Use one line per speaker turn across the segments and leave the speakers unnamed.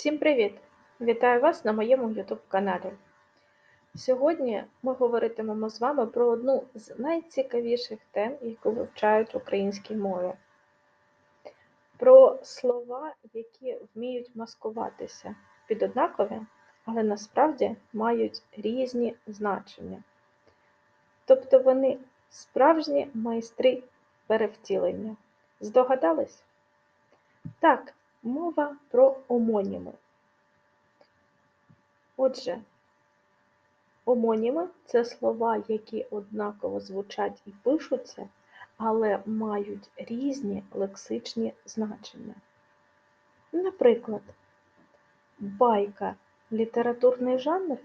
Всім привіт! Вітаю вас на моєму YouTube каналі. Сьогодні ми говоритимемо з вами про одну з найцікавіших тем, яку вивчають в українській мові. Про слова, які вміють маскуватися під однакові, але насправді мають різні значення. Тобто вони справжні майстри перевтілення. Здогадались? Так, мова про омоніми. Отже, омоніми це слова, які однаково звучать і пишуться, але мають різні лексичні значення. Наприклад, байка літературний жанр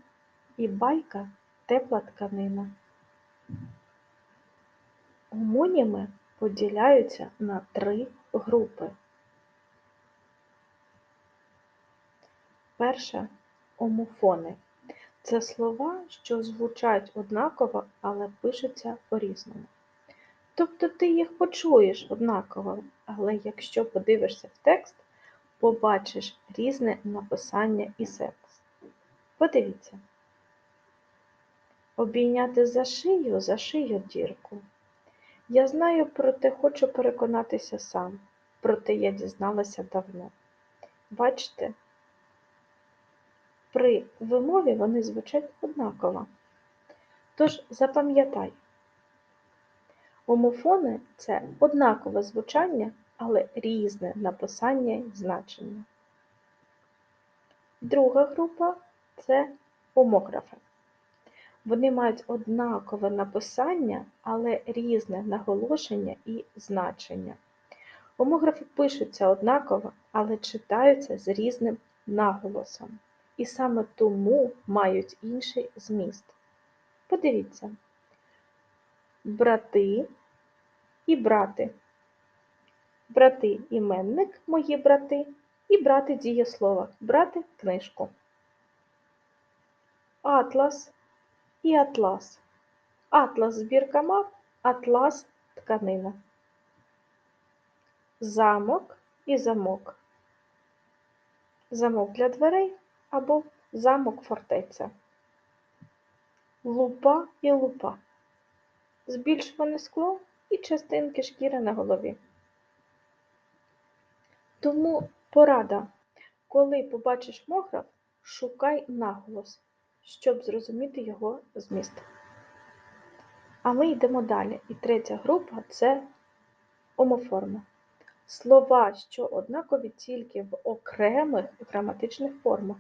і байка тепла тканина. Омоніми поділяються на три групи. Перше омофони. Це слова, що звучать однаково, але пишуться по-різному. Тобто ти їх почуєш однаково, але якщо подивишся в текст, побачиш різне написання і секс. Подивіться. Обійняти за шию, за шию дірку. Я знаю, проте хочу переконатися сам, проте я дізналася давно. Бачите? При вимові вони звучать однаково. Тож запам'ятай, омофони це однакове звучання, але різне написання і значення. Друга група це омографи. Вони мають однакове написання, але різне наголошення і значення. Омографи пишуться однаково, але читаються з різним наголосом і саме тому мають інший зміст. Подивіться, брати і брати. Брати іменник, мої брати, і брати дієслова, брати книжку. Атлас і атлас. Атлас збірка мав, атлас тканина. Замок і замок. Замок для дверей або замок фортеця. Лупа і лупа. Збільшуване скло і частинки шкіри на голові. Тому порада, коли побачиш мохрав, шукай наголос, щоб зрозуміти його зміст. А ми йдемо далі. І третя група це омоформа. Слова, що однакові тільки в окремих граматичних формах.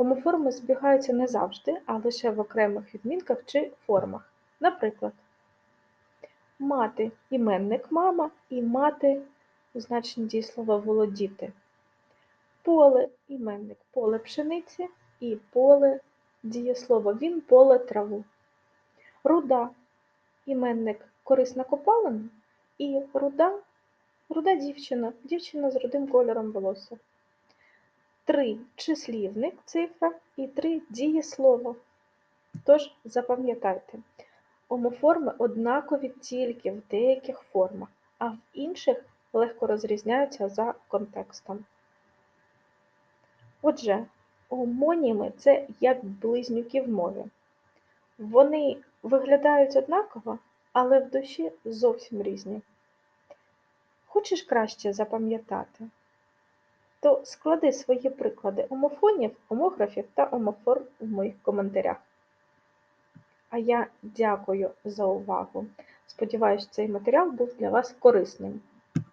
Омоформи збігаються не завжди, а лише в окремих відмінках чи формах. Наприклад, мати іменник мама і мати у значенні дієслова володіти. Поле іменник поле пшениці і поле дієслово він поле траву. Руда іменник корисна копалина і руда руда дівчина, дівчина з рудим кольором волосся. Три числівник цифра і три дієслово. Тож запам'ятайте, омоформи однакові тільки в деяких формах, а в інших легко розрізняються за контекстом. Отже, омоніми це як близнюки в мові. Вони виглядають однаково, але в душі зовсім різні. Хочеш краще запам'ятати? То склади свої приклади омофонів, омографів та омоформ у моїх коментарях. А я дякую за увагу. Сподіваюсь, цей матеріал був для вас корисним.